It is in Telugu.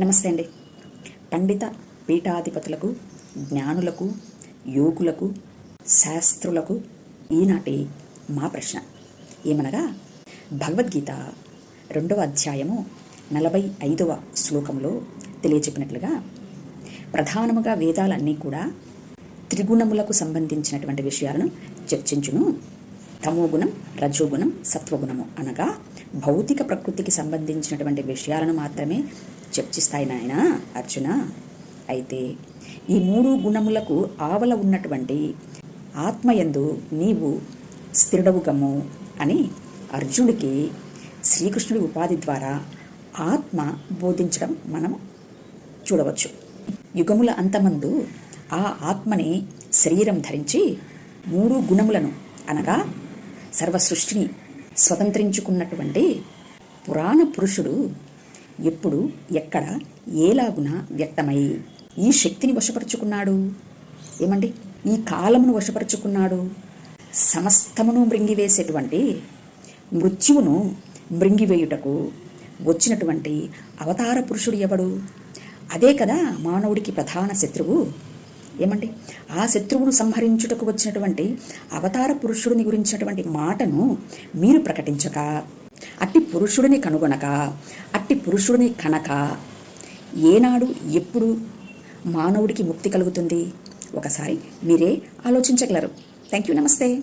నమస్తే అండి. పండిత పీఠాధిపతులకు జ్ఞానులకు యోగులకు శాస్త్రులకు ఈనాటి మా ప్రశ్న. ఏమనగా భగవద్గీత రెండవ అధ్యాయము నలభై ఐదవ శ్లోకంలో తెలియచెప్పినట్లుగా ప్రధానముగా వేదాలన్నీ కూడా త్రిగుణములకు సంబంధించినటువంటి విషయాలను చర్చించును. తమోగుణం రజోగుణం సత్వగుణము అనగా భౌతిక ప్రకృతికి సంబంధించినటువంటి విషయాలను మాత్రమే చర్చిస్తాయి నాయన అర్జున. అయితే ఈ మూడు గుణములకు ఆవల ఉన్నటువంటి ఆత్మయందు నీవు స్థిరుడవుగము అని అర్జునుడికి శ్రీకృష్ణుడి ఉపాధి ద్వారా ఆత్మ బోధించడం మనం చూడవచ్చు. యుగముల అంతమందు ఆ ఆత్మని శరీరం ధరించి మూడు గుణములను అనగా సర్వ సృష్టిని స్వతంత్రించుకున్నటువంటి పురాణ పురుషుడు ఎప్పుడు ఎక్కడ ఏలాగున వ్యక్తమై ఈ శక్తిని వశపరుచుకున్నాడు. ఏమండి? ఈ కాలమును వశపరుచుకున్నాడు. సమస్తమును మృంగివేసేటువంటి మృత్యువును మృంగివేయుటకు వచ్చినటువంటి అవతార పురుషుడు ఎవడు? అదే కదా మానవుడికి ప్రధాన శత్రువు. ఏమండి? ఆ శత్రువును సంహరించుటకు వచ్చినటువంటి అవతార పురుషుడిని గురించినటువంటి మాటను మీరు ప్రకటించక అట్టి పురుషుడిని కనుగొనక అట్టి పురుషుడిని కనక ఏనాడు ఎప్పుడు మానవుడికి ముక్తి కలుగుతుంది? ఒకసారి మీరే ఆలోచించగలరు. థ్యాంక్ యూ నమస్తే